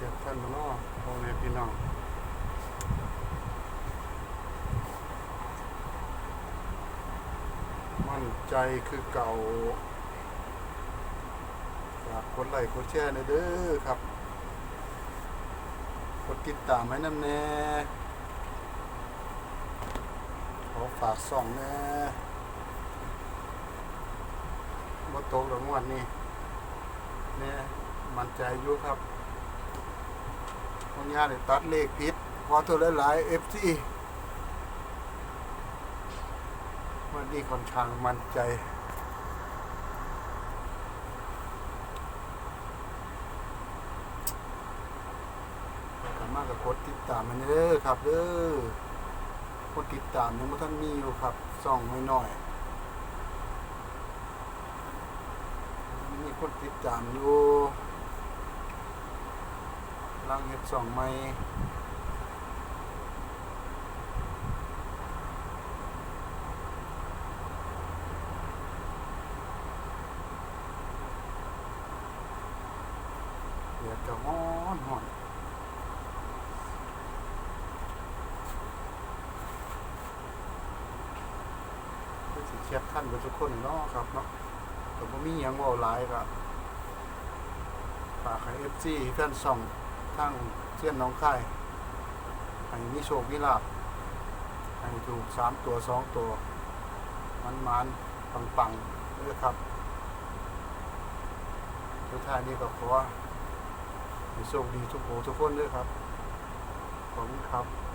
เก็บท่านเนาะพ่อแม่พี่น้องมั่นใจคือเก่าฝากกดไลค์กดแชร์หน่อยเด้อครับกดติดตามให้น้ำแน่ขอฝากส่องแน่บ่ตกหรอกงวดนี้เนี่ยมั่นใจอยู่ครับ คนยาเนี่ยตัดเลขผิดพอเท่าหลายๆ FC วันนี้ค่อนข้างมั่นใจสามารถกับกดติดตามมันเด้อครับเด้อกดติดตามยังไม่ท่านมีอยู่ครับส่องไม่น้อยๆมีคนติดตามอยู่ ลังเห็ดส่องไม่เดี๋ยวจะฮ้อนหอนก็สิเชียบท่านกับทุกคนเนาะครับเนาะแต่บ่มีหยังว้าหลายก็ฝากให้ FC แฟนช่อง ข้างเชียนน้องค่ายให้มีโชคมีลาภให้ถูกสามตัวสองตัว มันมันปังปังเลยครับทุกท่านนี้ก็ขอให้โชคดีทุกโหทุกคนด้วยครับ ขอบคุณครับ